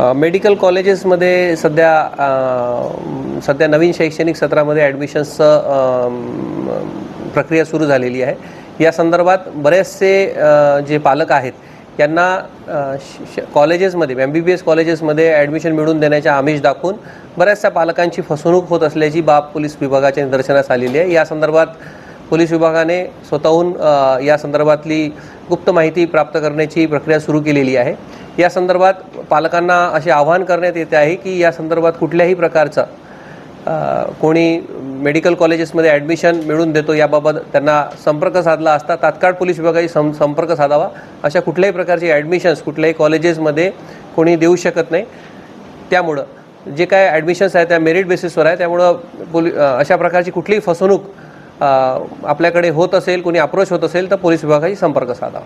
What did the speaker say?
Medical कॉलेजेसमध्ये सध्या सध्या नवीन शैक्षणिक सत्रामध्ये ॲडमिशन्सचं प्रक्रिया सुरू झालेली आहे. या संदर्भात बरेचसे जे पालक आहेत यांना श- कॉलेजेसमध्ये एम बी बी एस कॉलेजेसमध्ये ॲडमिशन मिळवून देण्याच्या आमिष दाखवून बऱ्याचशा पालकांची फसवणूक होत असल्याची बाब पोलीस विभागाच्या निदर्शनास आलेली आहे. या संदर्भात पोलीस विभागाने स्वतःहून या संदर्भातली गुप्त माहिती प्राप्त करण्याची प्रक्रिया सुरू केलेली आहे. या संदर्भात पालकांना असे आवाहन करण्यात येते आहे की या संदर्भात कुठल्याही प्रकारचं कोणी मेडिकल कॉलेजेसमध्ये ॲडमिशन मिळून देतो याबाबत त्यांना संपर्क साधला असता तात्काळ पोलीस विभागाशी सं संपर्क साधावा. अशा कुठल्याही प्रकारचे ॲडमिशन्स कुठल्याही कॉलेजेसमध्ये कोणी देऊ शकत नाही. त्यामुळं जे काय ॲडमिशन्स आहेत त्या मेरिट बेसिसवर आहे. त्यामुळं पोली अशा प्रकारची कुठलीही फसवणूक आपल्याकडे होत असेल कोणी अप्रोच होत असेल तर पोलीस विभागाशी संपर्क साधावा.